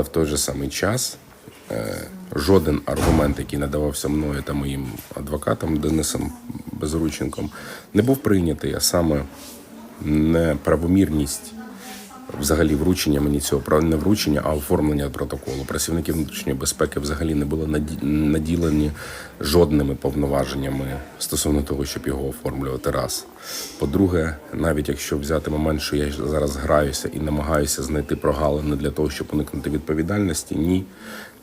В той же самий час е, жоден аргумент, який надавався мною та моїм адвокатом Денисом Безрученком, не був прийнятий, а саме неправомірність взагалі вручення мені цього не вручення, а оформлення протоколу. Працівники внутрішньої безпеки взагалі не були наділені жодними повноваженнями стосовно того, щоб його оформлювати. Раз. По-друге, навіть якщо взяти момент, що я зараз граюся і намагаюся знайти прогалини для того, щоб уникнути відповідальності, ні.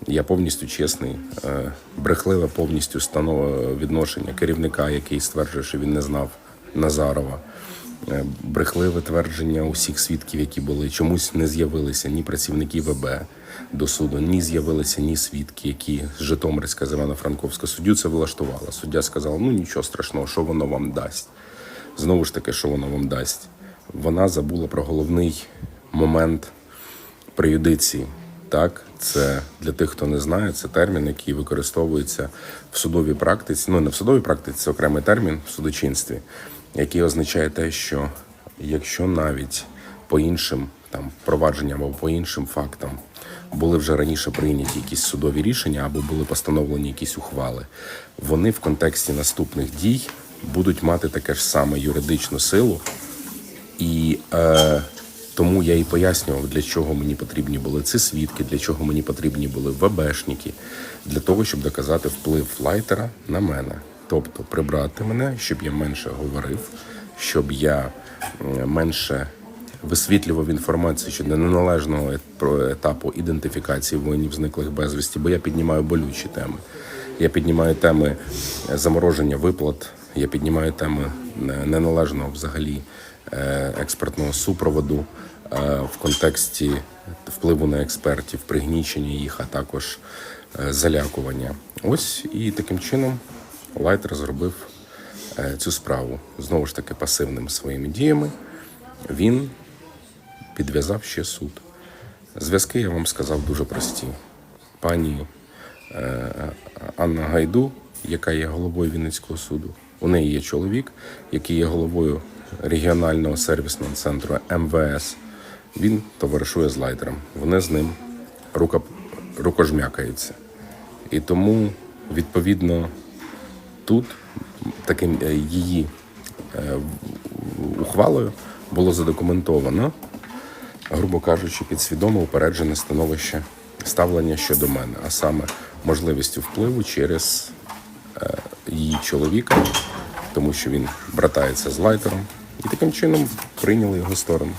Я повністю чесний, Е, брехливе повністю станов... відношення керівника, який стверджує, що він не знав Назарова. Е, брехливе твердження усіх свідків, які були, чомусь не з'явилися ні працівники ВБ до суду, ні з'явилися ні свідки, які з Житомирська з Івано-Франковська суддю це влаштувала. Суддя сказала: ну нічого страшного, що воно вам дасть. Знову ж таки, що воно вам дасть. Вона забула про головний момент преюдиції. Так, це для тих, хто не знає, це термін, який використовується в судовій практиці. Ну не в судовій практиці, це окремий термін в судочинстві, який означає те, що якщо навіть по іншим там провадженням або по іншим фактам були вже раніше прийняті якісь судові рішення або були постановлені якісь ухвали, вони в контексті наступних дій будуть мати таке ж саме юридичну силу, і е, тому я і пояснював, для чого мені потрібні були ці свідки, для чого мені потрібні були ВБшники, для того, щоб доказати вплив флайтера на мене. Тобто прибрати мене, щоб я менше говорив, щоб я менше висвітлював інформацію щодо неналежного етапу ідентифікації воїнів зниклих безвісті, бо я піднімаю болючі теми. Я піднімаю теми е, замороження виплат, я піднімаю теми е, неналежного взагалі е, експертного супроводу в контексті впливу на експертів, пригнічення їх, а також залякування. Ось і таким чином Лайтер зробив е, цю справу знову ж таки пасивними своїми діями. Він підв'язав ще суд. Зв'язки я вам сказав дуже прості. Пані е, Анна Гайду, яка є головою Вінницького суду. У неї є чоловік, який є головою регіонального сервісного центру МВС. Він товаришує з лайтером. Вони з ним рука, рукожмякаються. І тому, відповідно, тут таким е, її е, ухвалою було задокументовано, грубо кажучи, підсвідомо упереджене становище ставлення щодо мене, а саме можливістю впливу через е, її чоловіка, тому що він братається з лайтером, і таким чином прийняли його сторону.